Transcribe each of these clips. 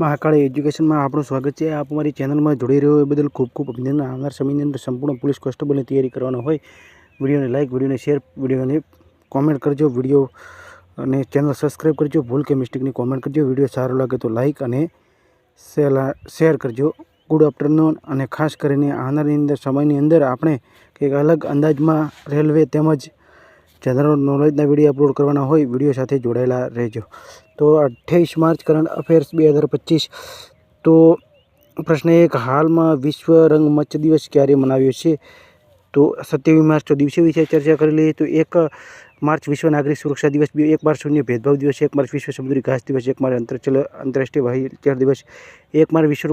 મહાકાળી એજ્યુકેશનમાં આપણું સ્વાગત છે. આપ અમારી ચેનલમાં જોડી રહ્યો એ બદલ ખૂબ ખૂબ અભિનંદન. આવનાર સમયની અંદર સંપૂર્ણ પોલીસ કોન્સ્ટેબલની તૈયારી કરવાનો હોય, વિડીયોને લાઇક વિડીયોને શેર, વિડીયોને કોમેન્ટ કરજો, વીડિયો અને ચેનલ સબસ્ક્રાઈબ કરજો. ભૂલ કે મિસ્ટેકની કોમેન્ટ કરજો. વીડિયો સારો લાગે તો લાઇક અને શેર કરજો. ગુડ આફ્ટરનૂન અને ખાસ કરીને આવનારની અંદર, સમયની અંદર આપણે કંઈક અલગ અંદાજમાં રેલવે તેમજ જનરલ નોલેજના વીડિયો અપલોડ કરવાના હોય વીડિયો સાથે જોડાયેલા રહેજો. તો અઠ્યાવીસ માર્ચ કરંટ અફેર્સ બે હજાર પચીસ. તો પ્રશ્ન એક, હાલમાં વિશ્વ રંગમંચ દિવસ ક્યારે મનાવ્યો છે? તો સત્યાવીસ માર્ચ તો દિવસે વિશે ચર્ચા કરી લઈએ. તો એક માર્ચ વિશ્વ નાગરિક સુરક્ષા દિવસ, બે, એક માર્ચ શૂન્ય ભેદભાવ દિવસ, એક માર્ચ વિશ્વ સમુદ્રી ઘાસ દિવસ, એક માર્ચ આંતરચલ આંતરરાષ્ટ્રીય વ્હીલચેર દિવસ, એક માર્ચ વિશ્વ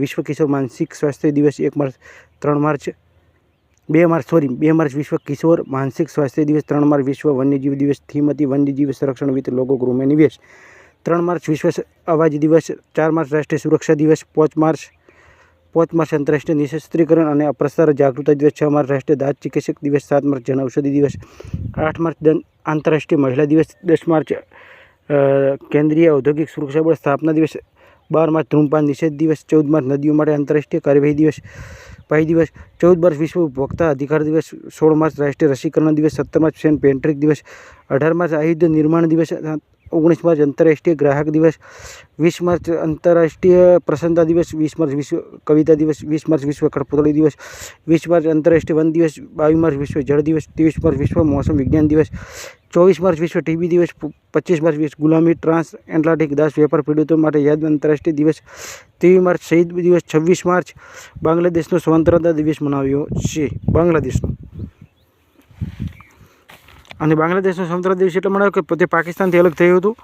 વિશ્વ કિશોર માનસિક સ્વાસ્થ્ય દિવસ, એક માર્ચ, ત્રણ માર્ચ બે માર્ચ સોરી બે માર્ચ વિશ્વ કિશોર માનસિક સ્વાસ્થ્ય દિવસ, ત્રણ માર્ચ વિશ્વ વન્યજીવ દિવસ થીમ હતી વન્યજીવ સંરક્ષણ વિથ લોકો ગૃહમાં નિવેશ. ત્રણ માર્ચ વિશ્વ અવાજ દિવસ, ચાર માર્ચ રાષ્ટ્રીય સુરક્ષા દિવસ, પાંચ માર્ચ પાંચ માર્ચ આંતરરાષ્ટ્રીય નિશસ્ત્રીકરણ અને અપ્રસાર જાગૃતતા દિવસ, છ માર્ચ રાષ્ટ્રીય દાંત ચિકિત્સક દિવસ, સાત માર્ચ જનઔષધિ દિવસ, આઠ માર્ચ આંતરરાષ્ટ્રીય મહિલા દિવસ, દસ માર્ચ કેન્દ્રીય ઔદ્યોગિક સુરક્ષા બળ સ્થાપના દિવસ, બાર માર્ચ ધૂમપાન નિષેધ દિવસ, ચૌદ માર્ચ નદીઓ માટે આંતરરાષ્ટ્રીય કાર્યવાહી દિવસ પાઈ દિવસ ચૌદ માર્ચ વિશ્વ ઉપભોક્તા અધિકાર દિવસ, સોળ માર્ચ રાષ્ટ્રીય રસીકરણ દિવસ, સત્તર માર્ચ સેન્ટ પેન્ટ્રિક દિવસ, અઢાર માર્ચ આયુધ નિર્માણ દિવસ ઓગણીસ માર્ચ આંતરરાષ્ટ્રીય ગ્રાહક દિવસ, વીસ માર્ચ આંતરરાષ્ટ્રીય પ્રસન્નતા દિવસ, વીસ માર્ચ વિશ્વ કવિતા દિવસ, વીસ માર્ચ વિશ્વ કઠપુતળી દિવસ, વીસ માર્ચ આંતરરાષ્ટ્રીય વન દિવસ, બાવીસ માર્ચ વિશ્વ જળ દિવસ, ત્રેવીસ માર્ચ વિશ્વ મોસમ વિજ્ઞાન દિવસ, ચોવીસ માર્ચ વિશ્વ ટીબી દિવસ પચીસ માર્ચ વિશ્વ ગુલામી ટ્રાન્સ એટલાન્ટિક દાસ વેપાર પીડિતો માટે યાદ આંતરરાષ્ટ્રીય દિવસ ત્રેવીસ માર્ચ શહીદ દિવસ, છવ્વીસ માર્ચ બાંગ્લાદેશનો સ્વતંત્રતા દિવસ મનાવ્યો છે. બાંગ્લાદેશનો. અને બાંગ્લાદેશનો સ્વતંત્ર દિવસ એટલે મળ્યો કે પોતે પાકિસ્તાનથી અલગ થયું હતું.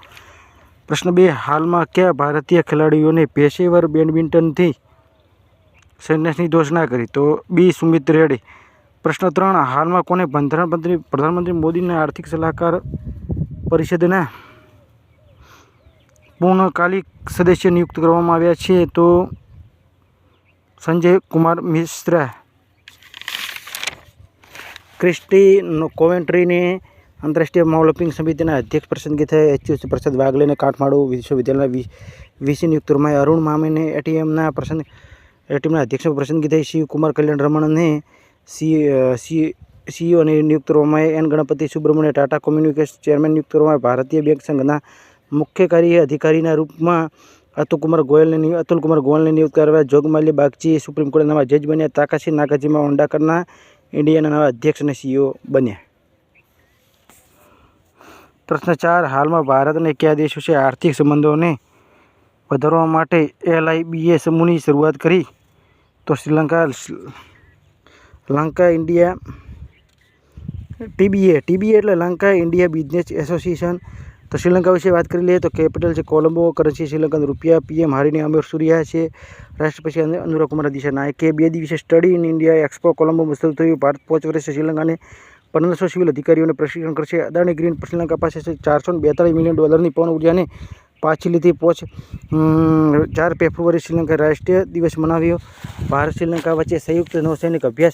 પ્રશ્ન બે, હાલમાં કયા ભારતીય ખેલાડીઓને પેશેવર બેડમિન્ટનથી સન્યાસની ઘોષણા કરી? તો બી, સુમિત રેડ્ડી. પ્રશ્ન ત્રણ, હાલમાં કોને પ્રધાનમંત્રી પ્રધાનમંત્રી મોદીના આર્થિક સલાહકાર પરિષદના પૂર્ણકાલિક સદસ્ય નિયુક્ત કરવામાં આવ્યા છે? તો સંજય કુમાર મિશ્રા. ક્રિસ્ટી કોવેન્ટ્રીને આંતરરાષ્ટ્રીય માવલપિંગ સમિતિના અધ્યક્ષ પસંદગી થઈ એચયુસી પ્રસાદ વાઘલેને કાઠમાડું વિશ્વવિદ્યાલયના વીસી નિયુક્ત કરવામાં અરુણ મામેને એટીએમના પ્રસંગ, એટીએમના અધ્યક્ષ પસંદગી થઈ શિવ કુમાર કલ્યાણ રમણને સી સી સીઈઓને નિયુક્ત કરવામાં N Ganapathi Subramanya Tata communication chairman નિયુક્ત કરવામાં ભારતીય બેંક સંઘના મુખ્ય કાર્ય અધિકારીના રૂપમાં અતુલ કુમાર ગોયલને અતુલકુમાર અતુલ કુમાર ગોયલને નિયુક્ત કરવા જોગમાલ્ય બાગચી સુપ્રીમ કોર્ટના જજ બન્યા. તાકાશી નાગાજીમાં ઓંડાકરના ઇન્ડિયાના નવા અધ્યક્ષ અને સીઈઓ બન્યા. પ્રશ્ન ચાર, હાલમાં ભારત અને કયા દેશો છે આર્થિક સંબંધોને વધારવા માટે એલઆઈબીએ સમૂહની શરૂઆત કરી? તો Sri Lanka Lanka India, TBA. TBA એટલે લંકા ઇન્ડિયા બિઝનેસ એસોસિએશન તો શ્રીલંકા વિશે વાત કરી લઈએ તો કેપિટલ છે કોલંબો, કરન્સી શ્રીલંકન રૂપિયા. પીએમ હારીને અમીર સૂર્યા છે. રાષ્ટ્રપતિ અનુ- અનુરા કુમાર દિશા નાયકે બે દિવસે study in India expo Colombo શરૂ થયું. ભારત પાંચ વર્ષે શ્રીલંકાને. પંદરસો સિવિલ અધિકારીઓને પ્રશિક્ષણ કરશે. અદાણી ગ્રીન શ્રીલંકા પાસે ચારસો બેતાળીસ મિલિયન ડોલરની પવન ઉર્જાને પાછી લીધી પોચ ચાર ફેબ્રુઆરી શ્રીલંકા રાષ્ટ્રીય દિવસ મનાવ્યો. ભારત શ્રીલંકા વચ્ચે સંયુક્ત નૌસૈનિક અભ્યાસ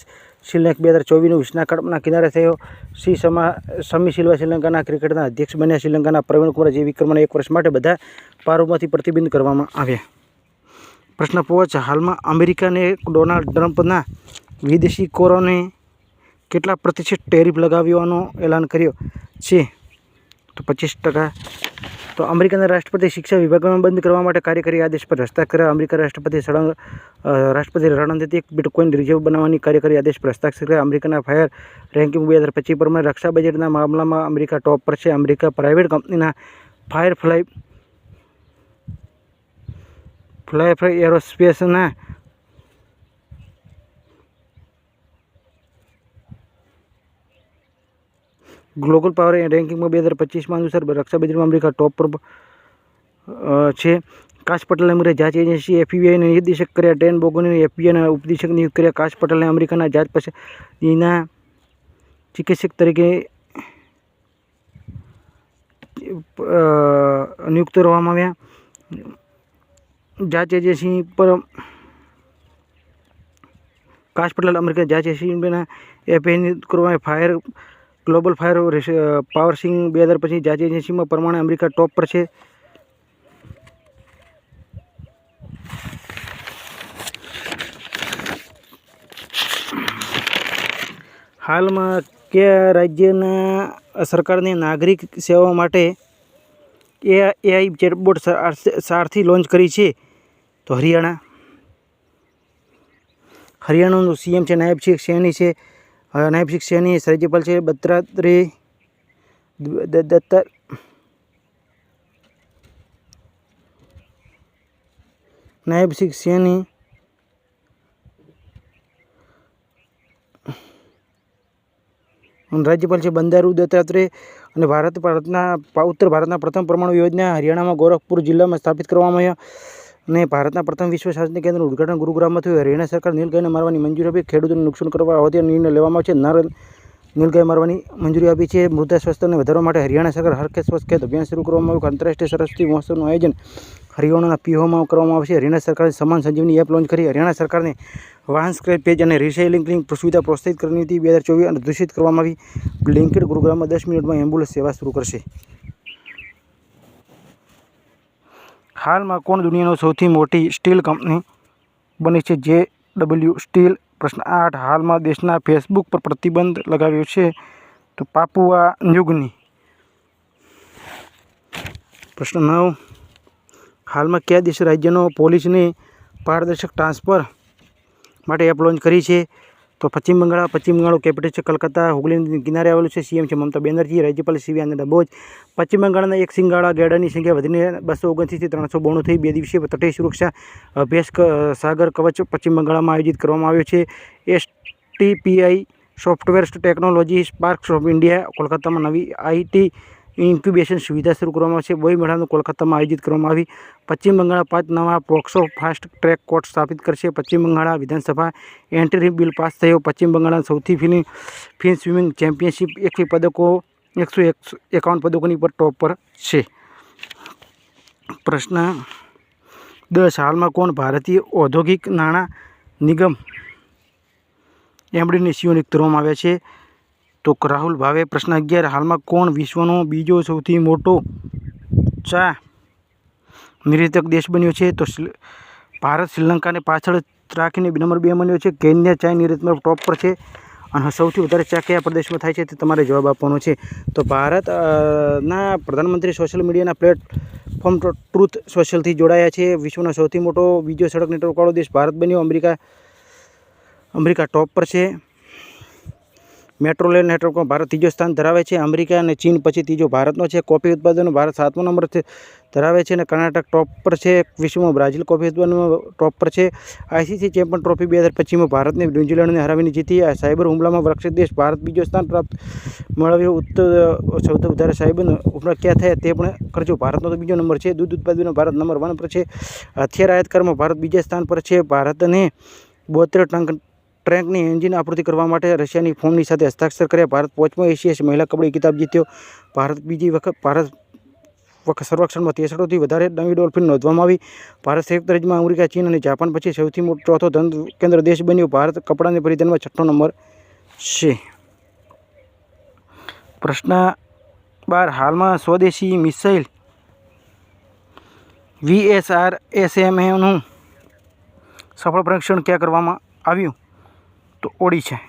શ્રીલંકા બે હજાર ચોવીસનો વિશ્નાકડના કિનારે થયો. શ્રી સમા સમી સિલ્વા શ્રીલંકાના ક્રિકેટના અધ્યક્ષ બન્યા. શ્રીલંકાના પ્રવીણકુમાર જે વિક્રમને એક વર્ષ માટે બધા પારોમાંથી પ્રતિબંધ કરવામાં આવ્યા. પ્રશ્ન પાંચ હાલમાં અમેરિકાને ડોનાલ્ડ ટ્રમ્પના વિદેશી કોરોને કેટલા પ્રતિશત ટેરિફ લગાવ્યોનો એલાન કર્યો છે? તો પચીસ ટકા. તો અમેરિકાના રાષ્ટ્રપતિ શિક્ષા વિભાગમાં બંધ કરવા માટે કાર્યકારી આદેશ પર હસ્તાક્ષર અમેરિકા રાષ્ટ્રપતિ સળંગ રાષ્ટ્રપતિ રણનીતિક બિટકોઇન રિઝર્વ બનાવવાની કાર્યકારી આદેશ પર હસ્તાક્ષર અમેરિકાના ફાયર રેન્કિંગ બે હજાર પચીસ પ્રમાણે રક્ષા બજેટના મામલામાં અમેરિકા ટોપ પર છે. અમેરિકા પ્રાઇવેટ કંપનીના ફાયર ફ્લાય ફ્લાય ફ્લાય એરોસ્પેસના ગ્લોબલ પાવર રેન્કિંગમાં બે હજાર પચીસમાં અનુસાર રક્ષા બજેટમાં અમેરિકા ટોપ પર છે. કાશ પટેલને અમેરિકા જાંચ એજન્સી એફબીઆઈને નિર્દેશક કર્યા, ટેન બોગોની એફબીઆઈના ઉપદેશક નિયુક્ત કર્યા. કાશ પટેલને અમેરિકાના જાત પછીના ચિકિત્સક તરીકે નિયુક્ત કરવામાં આવ્યા. જાંચ એજન્સી પર કાશ પટેલ અમેરિકા જાંચ એજન્સીના નિયુક્ત કરવામાં ફાયર ગ્લોબલ ફાયર પાવર સિંગ બે હજાર પછી જાજી એજન્સીમાં પ્રમાણે અમેરિકા ટોપ પર છે. હાલમાં કયા રાજ્યના સરકારને નાગરિક સેવા માટે એ, એઆઈ ચેટબોટ સારથી લોન્ચ કરી છે. તો હરિયાણા. હરિયાણાનું સીએમ છે, નાયબ છે સૈની છે. નાયબ શેખ સૈની રાજ્યપાલ છે બત્રાત્રી દ- દત્તા નાયબ શેખ રાજ્યપાલ છે બંદારુ દત્તાત્રેય અને ભારત ભારતના ઉત્તર ભારતના પ્રથમ પરમાણુ યોજના હરિયાણામાં ગોરખપુર જિલ્લામાં સ્થાપિત કરવામાં આવ્યા. અને ભારતના પ્રથમ વિશ્વ શાંતિ કેન્દ્રનું ઉદ્ઘાટન ગુરુગ્રામમાં થયું. હરિયાણા સરકાર નીલગાયને મારવાની મંજૂરી આપી. ખેડૂતોને નુકસાન કરવા આવતે નિર્ણય લેવામાં છે નર નીલગાય મારવાની મંજૂરી આપી છે. મૃદા સ્વસ્થને વધારવા માટે હરિયાણા સરકાર હરખે ખેત અભિયાન શરૂ કરવામાં આવ્યું. આંતરરાષ્ટ્રીય સરસ્વતી મહોત્સવનું આયોજન હરિયાણાના પીહોમાં કરવામાં આવશે. હરિયાણા સરકારે સમાન સંજીવની એપ લોન્ચ કરી હરિયાણા સરકારને વાહન સ્ક્રેપ પેજ અને રિસાયકલિંગ સુવિધા પ્રોત્સાહિત કરવાની હતી. બે હજાર ચોવીસ અને દૂષિત કરવામાં આવી. બ્લિંકેટ ગુરુગ્રામમાં દસ મિનિટમાં એમ્બ્યુલન્સ સેવા શરૂ કરશે. હાલમાં કોણ દુનિયાનો સૌથી મોટી સ્ટીલ કંપની બની છે? જે ડબલ્યુ સ્ટીલ પ્રશ્ન આઠ. હાલમાં દેશના ફેસબુક પર પ્રતિબંધ લગાવ્યો છે તો પાપુઆ યુગની પ્રશ્ન નવ. હાલમાં કયા દેશ રાજ્યનો પોલીસની પારદર્શક ટ્રાન્સફર માટે એપ લોન્ચ કરી છે? તો પશ્ચિમ બંગાળ, પશ્ચિમ બંગાળનું કેપિટલ છે કલકત્તા હુગલી કિનારે આવેલું છે સીએમ છે મમતા બેનર્જી, રાજ્યપાલ સીવી આનંદ બોઝ. પશ્ચિમ બંગાળના એક સિંગાળા ગેડાની સંખ્યા વધીને બસો ઓગણત્રીસથી ત્રણસો બોણું થઈ. બે દિવસીય તટીય સુરક્ષા અભ્યાસ સાગર કવચ પશ્ચિમ બંગાળમાં આયોજિત કરવામાં આવ્યો છે. STPI software technology sparks of India કોલકાતામાં નવી આઈટી ઇન્ક્યુબેશન સુવિધા શરૂ કરવામાં આવશે. બોય મેળાનું કોલકાતામાં આયોજિત કરવામાં આવી. પશ્ચિમ બંગાળ પાંચ નવા પોક્સો ફાસ્ટ ટ્રેક કોર્ટ સ્થાપિત કરશે. પશ્ચિમ બંગાળ વિધાનસભા એન્ટ્રી બિલ પાસ થયો. પશ્ચિમ બંગાળના સૌથી ફિલ્મ ફિન સ્વિમિંગ ચેમ્પિયનશિપ એકવી પદકો, એકસો એકસો એકાવન પદકોની પર ટોપ પર છે. પ્રશ્ન દસ હાલમાં કોણ ભારતીય ઔદ્યોગિક નાણાં નિગમ એમડીને સીઓ કરવામાં આવ્યા છે? તો રાહુલ ભાવે પ્રશ્ન અગિયાર, હાલમાં કોણ વિશ્વનો બીજો સૌથી મોટો ચા નિર્યાતક દેશ બન્યો છે? તો ભારત શ્રીલંકાને પાછળ રાખીને નંબર બે બન્યો છે, કેન્યા ચા નિર્યાતમાં ટોપ પર છે. અને સૌથી વધારે ચા કયા પ્રદેશમાં થાય છે તે તમારે જવાબ આપવાનો છે. તો ભારતના પ્રધાનમંત્રી સોશિયલ મીડિયાના પ્લેટફોર્મ ટ્રુથ સોશિયલથી જોડાયા છે. વિશ્વનો સૌથી મોટો, બીજો સડક નેટવર્કવાળો દેશ ભારત બન્યો. અમેરિકા અમેરિકા ટોપ પર છે. મેટ્રો રેલ નેટવર્કમાં ભારત ત્રીજો સ્થાન ધરાવે છે. અમેરિકા અને ચીન પછી ત્રીજો ભારતનો છે. કોફી ઉત્પાદનનો ભારત સાતમો નંબર ધરાવે છે અને કર્ણાટક ટોપ પર છે. વિશ્વમાં બ્રાઝિલ કોફી ઉત્પાદનમાં ટોપ પર છે. આઈસીસી ચેમ્પિયન ટ્રોફી બે હજાર પચીસમાં ભારતને ન્યૂઝીલેન્ડને હરાવીને જીતી આ સાયબર હુમલામાં વરક્ષિત દેશ ભારત બીજો સ્થાન પ્રાપ્ત મેળવ્યો. ઉત્તર સૌથી વધારે સાયબર હુમલા ક્યાં થયા તે પણ કરજો ભારતનો તો બીજો નંબર છે. દૂધ ઉત્પાદનમાં ભારત નંબર વન પર છે. હથિયાર આયાતકારમાં ભારત બીજા સ્થાન પર છે. ભારતને બોતેર ટંક ટ્રેકની એન્જિન આપૂર્તિ કરવા માટે રશિયાની ફોર્મની સાથે હસ્તાક્ષર કર્યા. ભારત પાંચમો એશિયા મહિલા કબડ્ડી કિતાબ જીત્યો. ભારત બીજી વખત, ભારત વખત સંરક્ષણમાં તેસઠોથી વધારે નવી ડોલ્ફિન નોંધવામાં આવી. ભારત સંયુક્ત રાજ્યમાં અમેરિકા, ચીન અને જાપાન પછી સૌથી મોટો ચોથો ધન કેન્દ્ર દેશ બન્યો. ભારત કપડાને પરિધાનમાં છઠ્ઠો નંબર છે. પ્રશ્ન બાર, હાલમાં સ્વદેશી મિસાઇલ વીએસઆર એસએમએનું સફળ પરીક્ષણ ક્યાં કરવામાં આવ્યું? તો ઓડિશા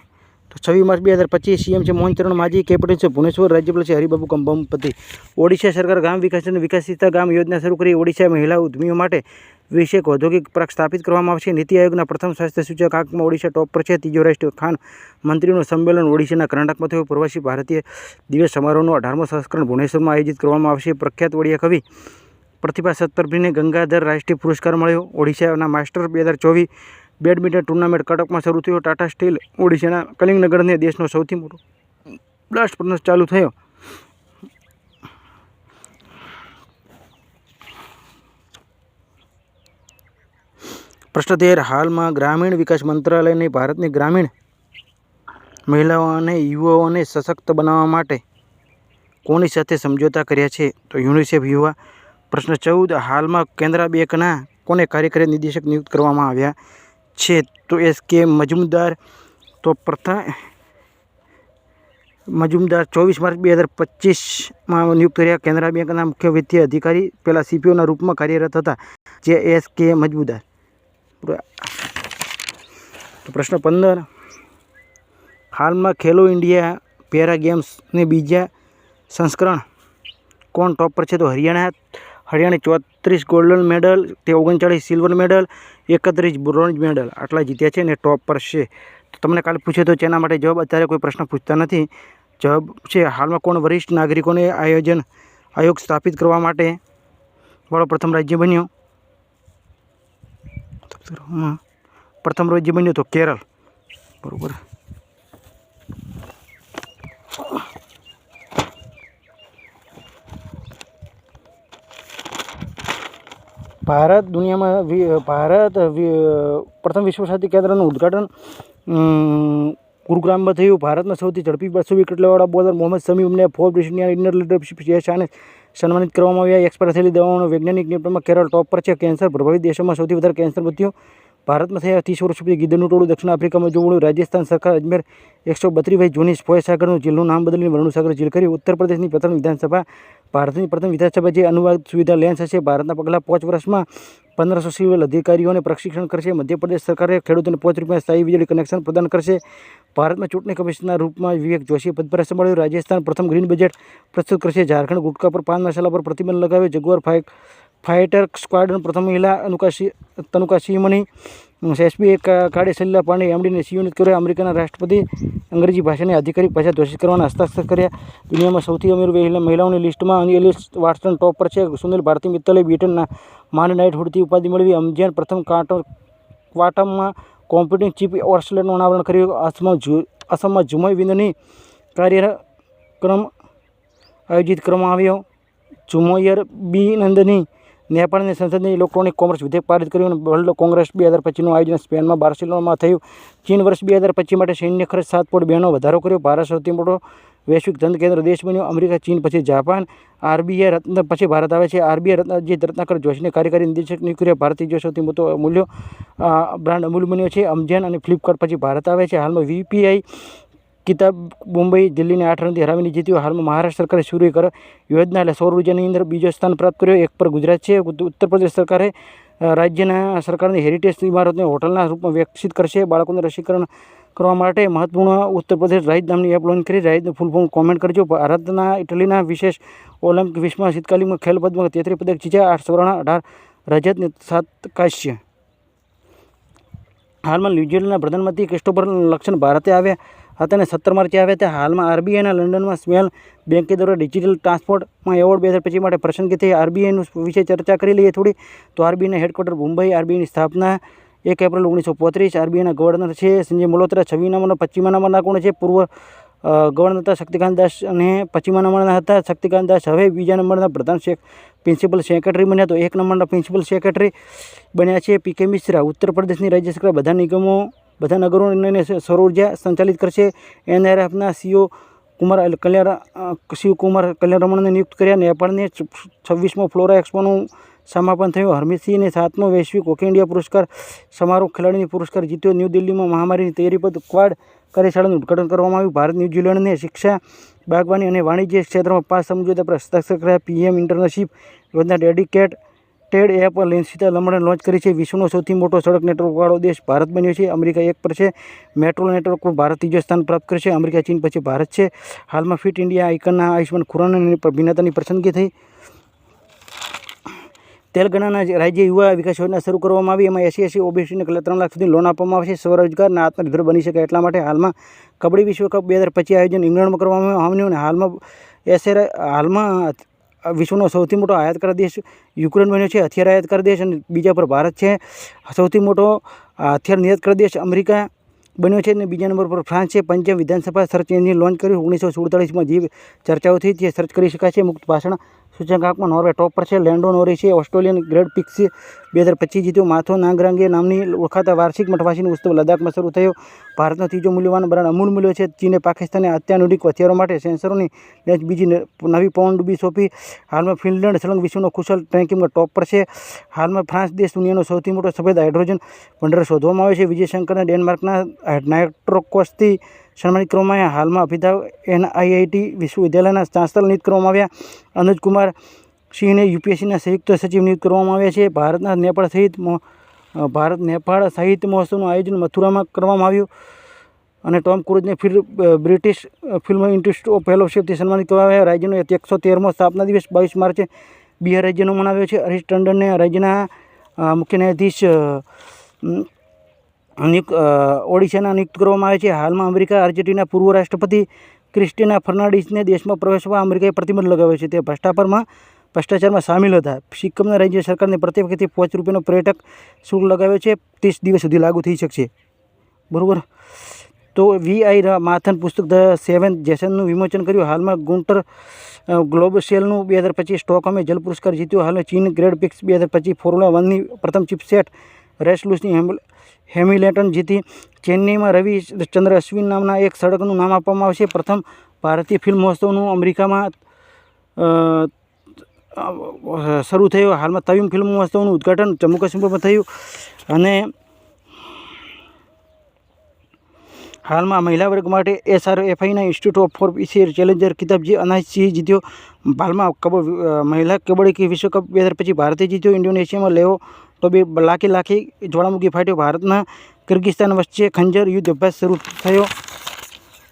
તો છવ્વીસ માર્ચ બે હજાર પચીસ સીએમ છે મોહન ચરણ માજી કેપ્ટન છે ભુવનેશ્વર, રાજ્યપાલ છે હરિબાબુ કંભમપતિ ઓડિશા સરકાર ગામ વિકાસ અને વિકસિત ગામ યોજના શરૂ કરી ઓડિશા મહિલા ઉદ્યમીઓ માટે વિશેષ ઔદ્યોગિક પાર્ક સ્થાપિત કરવામાં આવશે. નીતિ આયોગના પ્રથમ સ્વાસ્થ્ય સૂચક આંકમાં ઓડિશા ટોપ પર છે. ત્રીજો રાષ્ટ્રીય ખાન મંત્રીનું સંમેલન ઓડિશાના કર્ણાટકમાં થયું. પ્રવાસી ભારતીય દિવસ સમારોહનો અઢારમો સંસ્કરણ ભુવનેશ્વરમાં આયોજિત કરવામાં આવશે. પ્રખ્યાત ઓડિયા કવિ પ્રતિભા સત્તરભીને ગંગાધર રાષ્ટ્રીય પુરસ્કાર મળ્યો. ઓડિશાના માસ્ટર બે હજાર ચોવીસ બેડમિન્ટન ટુર્નામેન્ટ કટકમાં શરૂ થયો. ટાટા સ્ટીલ ઓડિશાના કલિંગનગરને દેશનો સૌથી મોટો બ્લાસ્ટ પ્રદર્શ ચાલુ થયો. પ્રશ્ન હાલમાં ગ્રામીણ વિકાસ મંત્રાલયની ભારતની ગ્રામીણ મહિલાઓ અને યુવાઓને સશક્ત બનાવવા માટે કોની સાથે સમજોતા કર્યા છે? તો યુનિસેફ યુવા, પ્રશ્ન ચૌદ, હાલમાં કેન્દ્ર બેંકના કોને કાર્યકારી નિદેશક નિયુક્ત કરવામાં આવ્યા? છે, તો એસ કે મજુમદાર. તો પ્રથમ મજુમદાર ચોવીસ માર્ચ બે હજાર પચીસમાં નિયુક્ત કર્યા કેનરા બેંકના મુખ્ય વિત્તીય અધિકારી, પહેલાં સીપીઓના રૂપમાં કાર્યરત હતા, જે એસ કે મજમુદાર. તો પ્રશ્ન પંદર, હાલમાં ખેલો ઇન્ડિયા પેરા ગેમ્સને બીજા સંસ્કરણ કોણ ટોપ પર છે? તો હરિયાણા, હરિયાણે ચોત્રીસ ગોલ્ડન મેડલ, તે ઓગણચાળીસ સિલ્વર મેડલ, એકત્રીસ બ્રોન્ઝ મેડલ. આટલા જીત્યા છે અને ટોપ પર છે. તો તમને કાલે પૂછ્યો તો તેના માટે જવાબ અત્યારે કોઈ પ્રશ્ન પૂછતા નથી. જવાબ છે, હાલમાં કોણ વરિષ્ઠ નાગરિકોને આયોજન આયોગ સ્થાપિત કરવા માટે વાળો પ્રથમ રાજ્ય બન્યો. પ્રથમ રાજ્ય બન્યું તો કેરળ. બરોબર. ભારત દુનિયામાં ભારત પ્રથમ વિશ્વ શાંતિ કેન્દ્રનું ઉદ્ઘાટન ગુરુગ્રામમાં થયું. ભારતના સૌથી ઝડપી બસો વિકેટવાળા બોલર મોહમ્મદ શમીમને ફોર્બ્સ ઇન્ડિયા ઇન્ડર લીડરશિપ શાને સન્માનિત કરવામાં આવ્યા. એક્સપાયર થયેલી દવાઓનો વૈજ્ઞાનિક નિયમનમાં કેરળ ટોપ પર છે. કેન્સર પ્રભાવિત દેશોમાં સૌથી વધારે કેન્સર મૃત્યુ ભારતમાં થયા ત્રીસ વર્ષ સુધી ગીધનું ટોળું દક્ષિણ આફ્રિકામાં જોવું મળ્યું. રાજસ્થાન સરકાર અજમેર એકસો બત્રીસ જૂની ફોયસાગરનું જિલ્લુનું નામ બદલીને વરુણસાગર જિલ્લ કર્યું. ઉત્તર પ્રદેશની પ્રથમ વિધાનસભા, ભારતની પ્રથમ વિધાનસભા જે અનુવાદ સુવિધા લેન્સ હશે. ભારતના પગલાં પાંચ વર્ષમાં પંદરસો સિવિલ અધિકારીઓને પ્રશિક્ષણ કરશે. મધ્યપ્રદેશ સરકારે ખેડૂતોને પાંચ રૂપિયા સ્થાયી વીજળી કનેક્શન પ્રદાન કરશે. ભારતમાં ચૂંટણી કમિશનના રૂપમાં વિવેક જોશીએ પદભાર સંભાળ્યું રાજસ્થાન પ્રથમ ગ્રીન બજેટ પ્રસ્તુત કરશે. ઝારખંડ ગુટકા પર પાન મસાલા પર પ્રતિબંધ લગાવ્યો. જગવાર ફાઈ ફાઇટર સ્ક્વાડન પ્રથમ મહિલા અનુકાશી તનુકા સિંહમણી એસબી કાળે સલીલા પાંડે એમડીને સિયોનિત કર્યા. અમેરિકાના રાષ્ટ્રપતિ અંગ્રેજી ભાષાને આધિકારિક ભાષા ઘોષિત કરવાના હસ્તાક્ષર કર્યા. દુનિયામાં સૌથી અમીર મહિલાઓની લિસ્ટમાં એલિસ વાટસન ટોપ પર છે. સુનિલ ભારતી મિત્તલે બ્રિટનના માન નાઇટહુડથી ઉપાધિ મેળવી અમજેન પ્રથમ કાંટો ક્વાટમમાં કોમ્પ્યુટિંગ ચીફ ઓર્સલેટનું અનાવરણ કર્યું. અસમમાં જુ અસમમાં જુમય વિંદની કાર્યક્રમ આયોજિત કરવામાં આવ્યો. જુમોયર બી નંદની નેપાળની સંસદની ઇલેક્ટ્રોનિક કોમર્સ વિધેયક પારિત કર્યું અને વર્લ્ડ કોંગ્રેસ બે હજાર પચીસનું આયોજન સ્પેનમાં બાર્સિલોનામાં થયું. ચીન વર્ષ બે હજાર પચીસ માટે સૈન્ય ખર્ચ સાત પોઈન્ટ બેનો વધારો કર્યો. ભારત સૌથી મોટો વૈશ્વિક ધન કેન્દ્ર દેશ બન્યો. અમેરિકા, ચીન, પછી જાપાન. આરબીઆઈ રત્ન પછી ભારત આવે છે. આરબીઆઈ રત્ન જે રત્નાકર જોશીને કાર્યકારી નિદેશક નિયુક્ત ભારતીય જો સૌથી મોટો મૂલ્યો બ્રાન્ડ અમૂલ બન્યો છે. અમજેન અને ફ્લિપકાર્ટ પછી ભારત આવે છે. હાલમાં વીપીઆઈ કિતાબ મુંબઈ દિલ્હીને આઠ રનથી હરાવીને જીત્યું. હાલમાં મહારાષ્ટ્ર સરકારે સૂર્ય કર યોજના એટલે સૌર ઉર્જાની અંદર બીજો સ્થાન પ્રાપ્ત કર્યો. એક પર ગુજરાત છે ઉત્તર પ્રદેશ સરકારે રાજ્યના સરકારની હેરિટેજ ઇમારતને હોટલના રૂપમાં વિકસિત કરશે. બાળકોને રસીકરણ કરવા માટે મહત્વપૂર્ણ ઉત્તર પ્રદેશ રાહિત નામની એપ લોન્ચ કરી. રાહિતને ફૂલ ફોર્મ કોમેન્ટ કરજો. ભારતના ઇટલીના વિશેષ ઓલિમ્પિક વિશ્વમાં શીતકાલીમાં ખેલ પદમાં તેત્રીસ પદક જીત્યા. આઠ સુવર્ણ, અઢાર રજત ને સાત કાશ્ય હાલમાં ન્યૂઝીલેન્ડના પ્રધાનમંત્રી ક્રિસ્ટોફર લક્ષણ ભારતે આવ્યા હતા સત્તર માર્ચે આવ્યા હતા હાલમાં આરબીઆઈના લંડનમાં સ્મેલ બેન્કે દ્વારા ડિજિટલ ટ્રાન્સપોર્ટમાં એવોર્ડ બે હજાર પચીસ માટે પ્રસંગી થઈ આરબીઆઈનું વિશે ચર્ચા કરી લઈએ થોડી. તો આરબીઆઈના હેડક્વાર્ટર મુંબઈ આરબીઆઈની સ્થાપના એક એપ્રિલ ઓગણીસો પોત્રીસ. આરબીઆઈના ગવર્નર છે સંજય મલ્હોત્રા છવ્વી નંબરના પચીમા નંબરના કોણ છે? પૂર્વ ગવર્નર હતા શક્તિકાંત દાસ અને પચીમા નંબરના હતા શક્તિકાંત દાસ. હવે બીજા નંબરના પ્રધાન પ્રિન્સિપલ સેક્રેટરી બન્યા. તો એક નંબરના પ્રિન્સિપલ સેક્રેટરી બન્યા છે પી કે મિશ્રા. ઉત્તર પ્રદેશની રાજ્ય સરકાર, બધા નિગમો બધા નગરોને સૌર ઊર્જા સંચાલિત કરશે. એનઆરએફના સીઓ કુમાર કલ્યાણ શિવકુમાર કલ્યાણ રમણને નિયુક્ત કર્યા. નેપાળને છવ્વીસમો ફ્લોરા એક્સપોનું સમાપન થયું. હરમિતસિંહને સાતમો વૈશ્વિક હોકી ઇન્ડિયા પુરસ્કાર સમારોહ ખેલાડીની પુરસ્કાર જીત્યો. ન્યૂ દિલ્હીમાં મહામારીની તૈયારી પર ક્વાડ કાર્યશાળાનું ઉદઘાટન કરવામાં આવ્યું. ભારત ન્યૂઝીલેન્ડને શિક્ષા, બાગવાની અને વાણિજ્ય ક્ષેત્રમાં પાંચ સમજૂતા પર હસ્તાક્ષર કર્યા. પીએમ ઇન્ટર્નશીપ યોજના ડેડિકેટ ટેડ એપ લેન્સિતા લમણે લોન્ચ કરી છે. વિશ્વનો સૌથી મોટો સડક નેટવર્કવાળો દેશ ભારત બન્યો છે. અમેરિકા એક પર છે. મેટ્રો નેટવર્ક ભારત ત્રીજો સ્થાન પ્રાપ્ત કરશે. અમેરિકા ચીન પછી ભારત છે. હાલમાં ફિટ ઇન્ડિયા આઇકનના આયુષ્માન ખુરાનાની ભિન્નતાની પસંદગી થઈ. તેલંગાણાના રાજ્ય યુવા વિકાસ યોજના શરૂ કરવામાં આવી. એમાં એસી એસી ઓબીસીને ત્રણ લાખ સુધી લોન આપવામાં આવશે. સ્વરોજગારના આત્મનિર્ભર બની શકે એટલા માટે હાલમાં કબડ્ડી વિશ્વકપ બે હજાર પચીસ આયોજન ઇંગ્લેન્ડમાં કરવામાં આવ્યું અને હાલમાં એસેર હાલમાં વિશ્વનો સૌથી મોટો આયાતકાર દેશ યુક્રેન બન્યો છે, હથિયાર આયાતકાર દેશ અને બીજા પર ભારત છે. સૌથી મોટો હથિયાર નિર્યાતકાર દેશ અમેરિકા બન્યો છે અને બીજા નંબર પર ફ્રાન્સ છે. પંજાબ વિધાનસભા સર્ચ એન્જિન લોન્ચ કર્યું. ઓગણીસો સુડતાલીસમાં જે ચર્ચાઓ થઈ, તે સર્ચ કરી શકાય છે. મુક્ત ભાષણ સૂચકાંકમાં નોર્વે ટોપ પર છે. લેન્ડો નોરી છે. ઓસ્ટ્રેલિયન ગ્રેડ પિક્સ બે હજાર પચીસ જીત્યો. માથો નાગરાંગે નામની ઓળખાતા વાર્ષિક મઠવાસીનો ઉત્સવ લદ્દાખમાં શરૂ થયો. ભારતનો ત્રીજો મૂલ્યવાન બ્રાન્ડ અમૂલ મૂલ્યો છે. ચીને પાકિસ્તાને અત્યાધુનિક હથિયારો માટે સેન્સરોની લેન્ચ બીજી નવી પવન ડૂબી સોંપી. હાલમાં ફિનલેન્ડ સળંગ વિશ્વનો કુશલ ટ્રેકિંગમાં ટોપ પર છે. હાલમાં ફ્રાન્સ દેશ દુનિયાનો સૌથી મોટો સફેદ હાઇડ્રોજન ભંડાર શોધવામાં આવે છે. વિજય શંકરને ડેનમાર્કના નાઇટ્રોકોસથી સન્માનિત કરવામાં આવ્યા. હાલમાં અભિતાવ એનઆઈઆઈટી વિશ્વવિદ્યાલયના ચાન્સલર નિયુક્ત કરવામાં આવ્યા. અનુજ કુમાર સિંહને યુપીએસસીના સંયુક્ત સચિવ નિયુક્ત કરવામાં આવ્યા છે. ભારતના નેપાળ સહિત ભારત નેપાળ સાહિત્ય મહોત્સવનું આયોજન મથુરામાં કરવામાં આવ્યું અને ટોમ ક્રુઝને બ્રિટિશ ફિલ્મ ઇન્સ્ટિટ્યૂટ ઓફ ફેલોશિપથી સન્માનિત કરવામાં આવ્યા. રાજ્યનો એકસો તેરમો સ્થાપના દિવસ બાવીસ માર્ચે બિહાર રાજ્યનો મનાવ્યો છે. હરીશ ટંડનને રાજ્યના મુખ્ય ન્યાયાધીશ નિયુક્ત ઓડિશાના નિયુક્ત કરવામાં આવે છે. હાલમાં અમેરિકા, આર્જેન્ટિના, પૂર્વ રાષ્ટ્રપતિ ક્રિસ્ટિના ફર્નાન્ડિસને દેશમાં પ્રવેશવા અમેરિકાએ પ્રતિબંધ લગાવ્યો છે. તે ભ્રષ્ટાચારમાં ભ્રષ્ટાચારમાં સામેલ હતા. સિક્કમના રાજ્ય સરકારને પ્રત્યેક વ્યક્તિ પાંચ રૂપિયાનો પર્યટક શુલ્ક લગાવ્યો છે. ત્રીસ દિવસ સુધી લાગુ થઈ શકશે. બરાબર? તો વીઆઈ માથન પુસ્તક ધ સેવન્થ જેસનનું વિમોચન કર્યું. હાલમાં ગુન્ટર ગ્લોબ સેલનું બે હજાર પચીસ સ્ટોકહોમે જલ પુરસ્કાર જીત્યો. હાલમાં ચીન ગ્રેડ પિક્સ બે હજાર પચીસ ફોર્મ્યુલા વનની પ્રથમ ચિપસેટ રેસ લુસની હેમિલ્ટન જીતી ચેન્નઈમાં રવિચંદ્ર અશ્વિન નામના એક સડકનું નામ આપવામાં આવશે. પ્રથમ ભારતીય ફિલ્મ મહોત્સવનું અમેરિકામાં શરૂ થયો. હાલમાં તવીમ ફિલ્મ મહોત્સવનું ઉદ્ઘાટન જમ્મુ કાશ્મીરમાં થયું અને હાલમાં મહિલા વર્ગ માટે એસઆરએફઆઈના institute of for PCR challenger ખિતાબ જે અનાજસિંહ જીત્યો. હાલમાં કબ મહિલા કબડ્ડી વિશ્વકપ બે હજાર પછી ભારતે જીત્યો. ઇન્ડોનેશિયામાં લેવો તો બે લાખી લાખી જ્વાળામુખી ફાટ્યો. ભારતના કિર્ગિસ્તાન વચ્ચે ખંજર યુદ્ધ અભ્યાસ શરૂ થયો.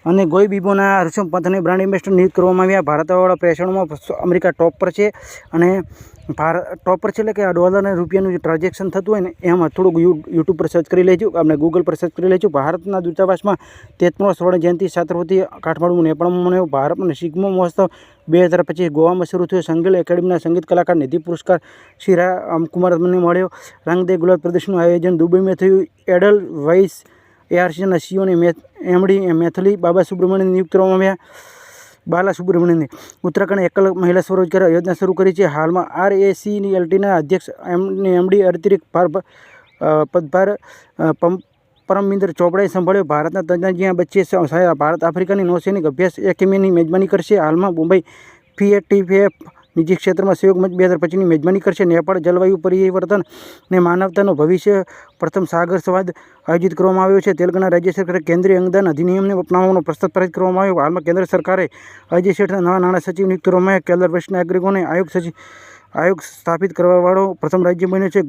અને ગોઈ બીબોના ઋષભ પંથને બ્રાન્ડ એમ્બેસેડર નિયુક્ત કરવામાં આવ્યા. ભારતવાળા પ્રેષણમાં અમેરિકા ટોપ પર છે અને ભારત ટોપ પર છે એટલે કે આ ડોલર અને રૂપિયાનું જે ટ્રાન્ઝેક્શન થતું હોય ને, એમાં થોડુંક યુટ્યુબ પર સર્ચ કરી લેજો, આપણે ગૂગલ પર સર્ચ કરી લેજો. ભારતના દૂતાવાસમાં તેત્રીસ સ્વર્ણ જયંતિ છાત્રવૃત્તિ કાઠમાડું નેપાળમાં ભારત અને સિગ્મો મહોત્સવ બે હજાર પચીસ ગોવામાં શરૂ થયો. સંગીત એકેડમીના સંગીત કલાકાર નિધિ પુરસ્કાર શ્રી રામકુમારને મળ્યો. રંગદે ગુલાબ પ્રદર્શનનું આયોજન દુબઈમાં થયું. એડલ વાઇસ એઆરસીના સીઓને મેથ એમડી મેથલી બાબા સુબ્રમણ્યને નિયુક્ત કરવામાં આવ્યા. બાલા સુબ્રમણ્યને ઉત્તરાખંડ એકલ મહિલા સ્વરોજગાર યોજના શરૂ કરી છે. હાલમાં આર એસીની એલટીના અધ્યક્ષ એમની એમડી અતિરિક્ત ભાર પદભાર પરમવિંદર ચોપડાએ સંભાળ્યો. ભારતના તંજાનિયા સ- ભારત આફ્રિકાની નૌસૈનિક અભ્યાસ એકેડેમીની મેજબાની કરશે. હાલમાં મુંબઈ પીએટીપીએફ નિજી ક્ષેત્રમાં સહયોગ મંચ બે હજાર પચીસની મેજબાની કરશે. નેપાળ જલવાયુ પરિવર્તન અને માનવતાનું ભવિષ્ય પ્રથમ સાગર સંવાદ આયોજિત કરવામાં આવ્યો છે. તેલંગાણા રાજ્ય સરકારે કેન્દ્રીય અંગદાન અધિનિયમને અપનાવવાનો પ્રસ્તાવ પારિત કરવામાં આવ્યો. હાલમાં કેન્દ્ર સરકારે અજય શેઠના નવા નાણાં સચિવ નિયુક્ત કરવામાં કેલર વરિષ્ઠ નાગરિકોને આયોગ સચિવ આયોગ સ્થાપિત કરવાવાળો પ્રથમ રાજ્ય બન્યો છે.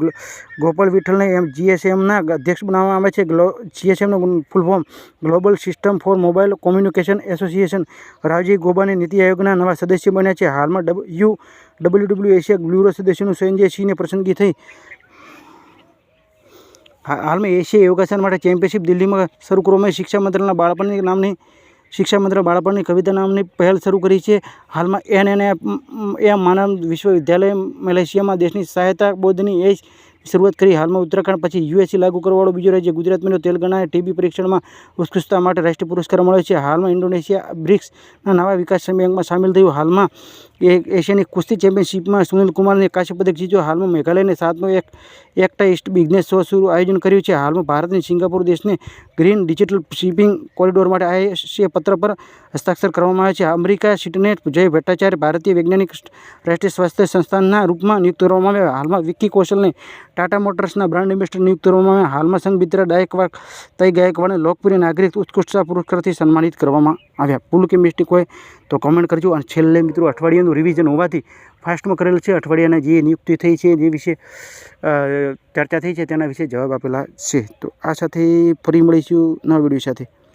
ગોપાલ વિઠ્ઠલને એમ જીએસએમના અધ્યક્ષ બનાવવામાં આવે છે. ગ્લો, જીએસએમનું full form global system for mobile communication association Ravji ગોબાની નીતિ આયોગના નવા સદસ્ય બન્યા છે. હાલમાં W W W Asia bureau સદસ્યનું Sanjay સિંહને પસંદગી થઈ હાલમાં એશિયા યોગાસન માટે ચેમ્પિયનશિપ દિલ્હીમાં શરૂ કરવામાં શિક્ષા મંત્રાલયના બાળપણની નામની શિક્ષા મંત્ર બાળપણની કવિતા નામની પહેલ શરૂ કરી છે. હાલમાં એન એન એ માનવ વિશ્વવિદ્યાલય, મલેશિયામાં દેશની સહાયતા બોર્ડની એ શરૂઆત કરી. હાલમાં ઉત્તરાખંડ પછી યુએસસી લાગુ કરવાવાળો બીજો રાજ્ય ગુજરાત બન્યો તેલંગાણાએ ટીબી પરીક્ષણમાં ઉત્કૃષ્ટતા માટે રાષ્ટ્રીય પુરસ્કાર મળ્યો છે. હાલમાં ઇન્ડોનેશિયા બ્રિક્સના નવા વિકાસ બેંકમાં સામેલ થયું. હાલમાં એક એશિયાની કુસ્તી ચેમ્પિયનશિપમાં સુનિલ કુમારને કાંસ્ય પદક જીત્યો. હાલમાં મેઘાલયને સાતનો એક એકટા ઇસ્ટ બિઝનેસ શો શરૂ આયોજન કર્યું છે. હાલમાં ભારતની સિંગાપુર દેશને ગ્રીન ડિજિટલ શિપિંગ કોરિડોર માટે આઈએસએ પત્ર પર હસ્તાક્ષર કરવામાં આવ્યા છે. અમેરિકા સિટનેટ જય ભટ્ટાચાર્ય ભારતીય વૈજ્ઞાનિક રાષ્ટ્રીય સ્વાસ્થ્ય સંસ્થાનના રૂપમાં નિયુક્ત કરવામાં આવ્યા. હાલમાં વિક્કી કૌશલને ટાટા મોટર્સના બ્રાન્ડ એમ્બેસેડર નિયુક્ત કરવામાં હાલમાં હાલમાં સંગમિત્રા ગાયકવાડ તઈ ગાયકવાડને લોકપ્રિય નાગરિક ઉત્કૃષ્ટતા પુરસ્કારથી સન્માનિત કરવામાં આવ્યા. પુલ કે મિસ્ટેક હોય તો કોમેન્ટ કરજો. અને છેલ્લે મિત્રો, અઠવાડિયાનું રિવિઝન હોવાથી ફાસ્ટમાં કરેલ છે. અઠવાડિયાના જે નિયુક્તિ થઈ છે, જે વિશે ચર્ચા થઈ છે, તેના વિશે જવાબ આપેલા છે. તો આ સાથે ફરી મળીશું નવા વીડિયો સાથે.